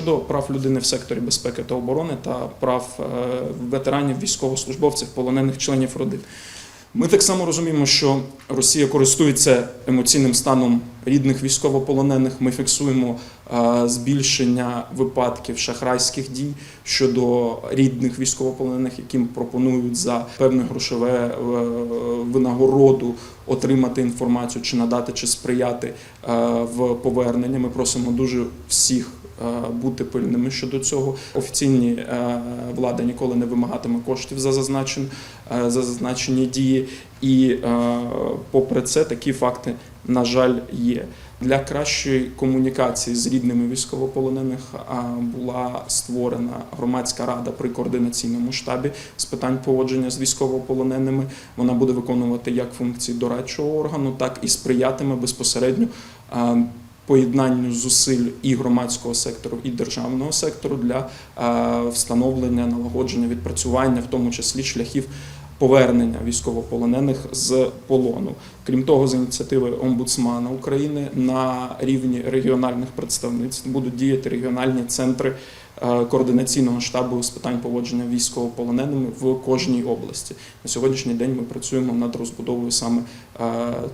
щодо прав людини в секторі безпеки та оборони та прав е, ветеранів, військовослужбовців, полонених членів родин. Ми так само розуміємо, що Росія користується емоційним станом рідних військовополонених. Ми фіксуємо е, збільшення випадків шахрайських дій щодо рідних військовополонених, яким пропонують за певне грошове е, винагороду отримати інформацію, чи надати, чи сприяти е, в поверненні. Ми просимо дуже всіх. Бути пильними щодо цього. Офіційні влада ніколи не вимагатиме коштів за зазначені, за зазначені дії, і попри це такі факти, на жаль, є. Для кращої комунікації з рідними військовополонених була створена громадська рада при координаційному штабі з питань поводження з військовополоненими. Вона буде виконувати як функції дорадчого органу, так і сприятиме безпосередньо. Поєднанню зусиль і громадського сектору, і державного сектору для встановлення, налагодження, відпрацювання, в тому числі шляхів повернення військовополонених з полону. Крім того, з ініціативи омбудсмана України на рівні регіональних представництв будуть діяти регіональні центри е, координаційного штабу з питань поводження військовополоненими в кожній області. На сьогоднішній день ми працюємо над розбудовою саме е,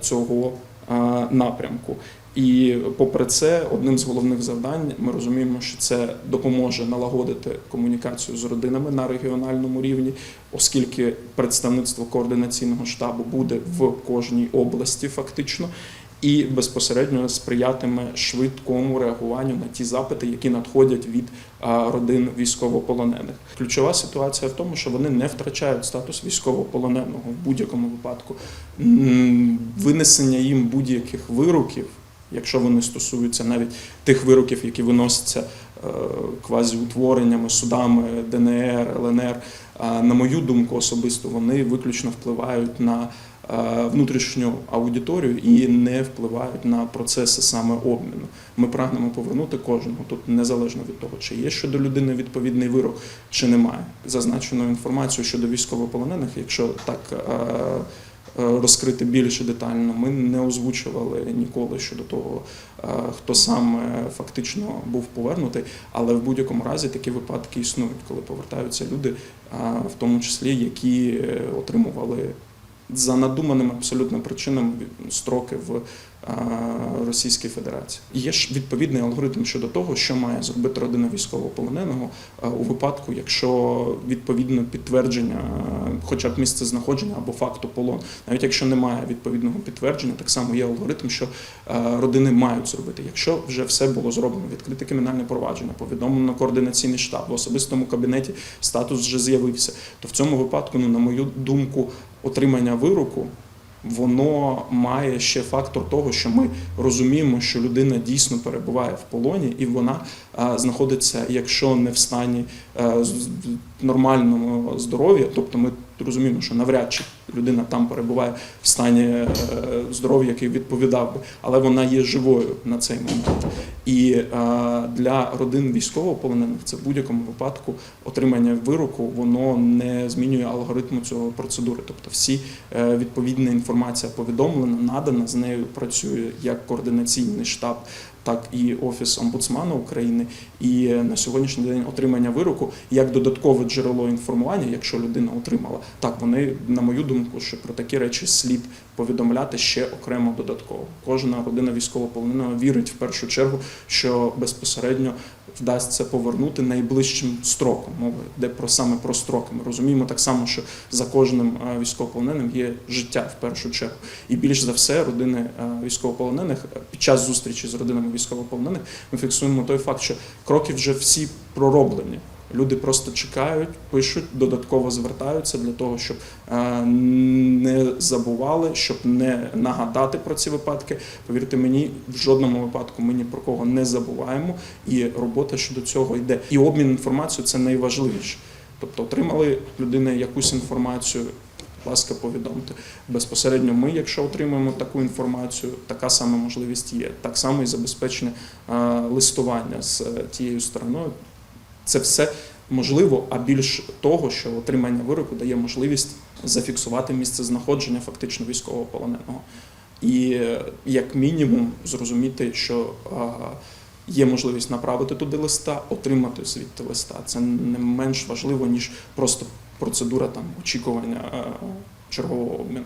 цього е, напрямку. І попри це, одним з головних завдань ми розуміємо, що це допоможе налагодити комунікацію з родинами на регіональному рівні, оскільки представництво координаційного штабу буде в кожній області, фактично. І безпосередньо сприятиме швидкому реагуванню на ті запити, які надходять від родин військовополонених. Ключова ситуація в тому, що вони не втрачають статус військовополоненого в будь-якому випадку. Винесення їм будь-яких вироків якщо вони стосуються навіть тих вироків, які виносяться е, квазіутвореннями, судами ДНР, ЛНР. На мою думку, особисто вони виключно впливають на е, внутрішню аудиторію і не впливають на процеси саме обміну. Ми прагнемо повернути кожного тут незалежно від того, чи є щодо людини відповідний вирок, чи немає. Зазначену інформацію щодо військовополонених, якщо так. Е, е, Розкрити більше детально. Ми не озвучували ніколи щодо того, е, хто саме фактично був повернутий, але в будь-якому разі такі випадки існують, коли повертаються люди, в тому числі які е, отримували за надуманими абсолютно причинами строки в а, Російській Федерації. Є ж відповідний алгоритм щодо того, що має зробити родина військовополоненого у випадку, якщо відповідно підтвердження, хоча б місце знаходження або факту полон, навіть якщо немає відповідного підтвердження, так само є алгоритм, що родини мають зробити. Якщо вже все було зроблено, відкрите кримінальне провадження, повідомлено координаційний штаб в особистому кабінеті статус вже з'явився, то в цьому випадку, ну на мою думку, отримання вироку. Воно має ще фактор того, що ми розуміємо, що людина дійсно перебуває в полоні, і вона а, знаходиться, якщо не в стані а, з- нормального здоров'я, тобто ми розуміємо, що навряд чи людина там перебуває в стані е, здоров'я, який відповідав би, але вона є живою на цей момент. І е, для родин військовополонених це в будь-якому випадку отримання вироку воно не змінює алгоритму цього процедури. Тобто, всі е, відповідна інформація повідомлена, надана з нею працює як координаційний штаб. Так і офіс омбудсмана України, і е, на сьогоднішній день отримання вироку як додаткове джерело інформування, якщо людина отримала, так вони, на мою думку, що про такі речі слід повідомляти ще окремо додатково. Кожна родина військовополоненого вірить в першу чергу, що безпосередньо вдасться повернути найближчим строком. Мова йде про саме про строки. Ми розуміємо так само, що за кожним е, військовополоненим є життя в першу чергу. І більш за все, родини е, військовополонених е, під час зустрічі з родинами військовополонених ми фіксуємо той факт, що кроки вже всі пророблені. Люди просто чекають, пишуть, додатково звертаються для того, щоб е, не забували, щоб не нагадати про ці випадки. Повірте мені, в жодному випадку ми ні про кого не забуваємо, і робота щодо цього йде. І обмін інформацією це найважливіше. Тобто, отримали людина якусь інформацію. Ласка, повідомте безпосередньо. Ми, якщо отримаємо таку інформацію, така сама можливість є. Так само і забезпечення е, листування з е, тією стороною. Це все можливо, а більш того, що отримання вироку дає можливість зафіксувати місце знаходження фактично військовополоненого. І е, як мінімум зрозуміти, що є можливість направити туди листа, отримати звідти листа. Це не менш важливо, ніж просто процедура там очікування е, чергового обміну.